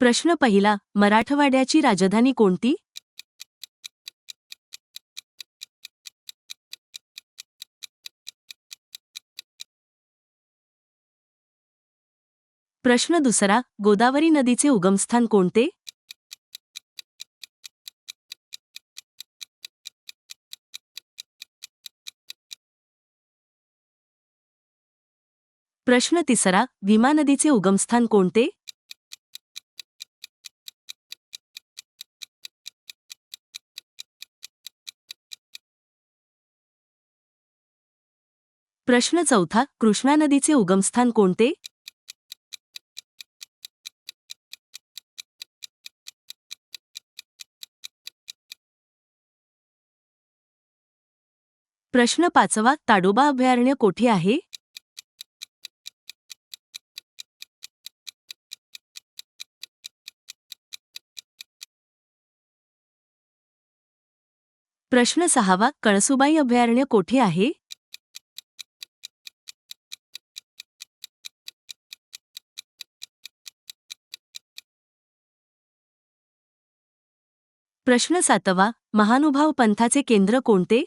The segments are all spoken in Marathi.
प्रश्न पहिला मराठवाड्याची राजधानी कोणती? प्रश्न दुसरा गोदावरी नदीचे उगमस्थान कोणते? प्रश्न तिसरा भीमा नदीचे उगमस्थान कोणते? प्रश्न चौथा कृष्णा नदीचे उगमस्थान कोणते? प्रश्न पाचवा ताडोबा अभयारण्य कोठे आहे? प्रश्न सहावा कळसुबाई अभयारण्य कोठे आहे? प्रश्न सातवा महानुभाव पंथाचे केंद्र कोणते?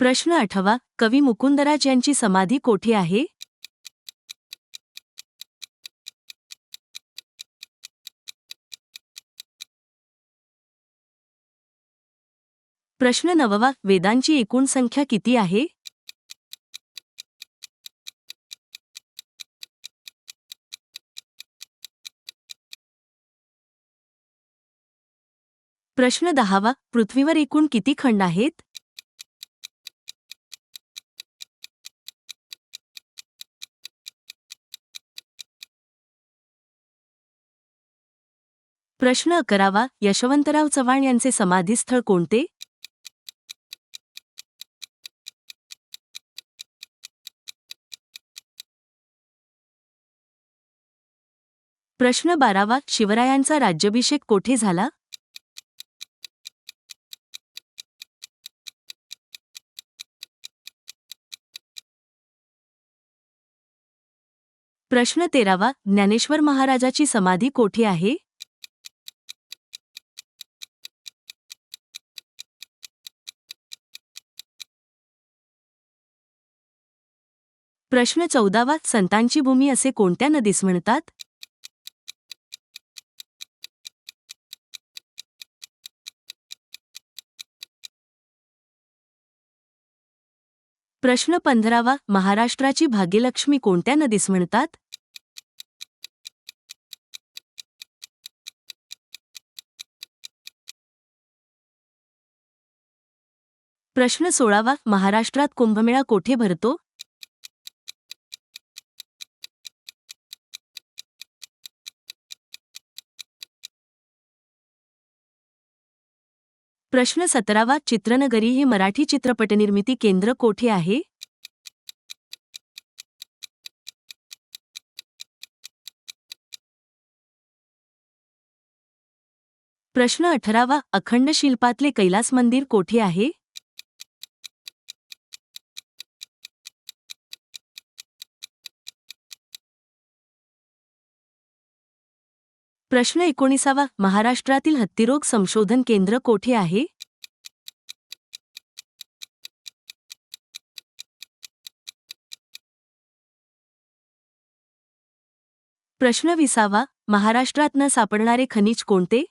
प्रश्न आठवा कवी मुकुंदराज यांची समाधी कोठे आहे? प्रश्न नववा वेदांची एकूण संख्या किती आहे? प्रश्न दहावा पृथ्वीवर एकूण किती खंड आहेत? प्रश्न अकरावा यशवंतराव चव्हाण यांचे समाधीस्थळ कोणते? प्रश्न बारावा शिवरायांचा राज्याभिषेक कोठे झाला? प्रश्न तेरावा ज्ञानेश्वर महाराजाची समाधी कोठे आहे? प्रश्न चौदावा संतांची भूमी असे कोणत्या नदीस म्हणतात? प्रश्न पंधरावा महाराष्ट्राची भाग्यलक्ष्मी कोणत्या नदीस म्हणतात प्रश्न सोळावा महाराष्ट्रात कुंभमेळा कोठे भरतो? प्रश्न सतरावा चित्रनगरी हे मराठी चित्रपट निर्मिती केंद्र कोठे आहे? प्रश्न अठरावा अखंड शिल्पातले कैलास मंदिर कोठे आहे? प्रश्न एकोणीसावा. महाराष्ट्रातील हत्तीरोग संशोधन केंद्र कोठे आहे? प्रश्न विसावा. महाराष्ट्रात न सापडणारे खनिज कोणते?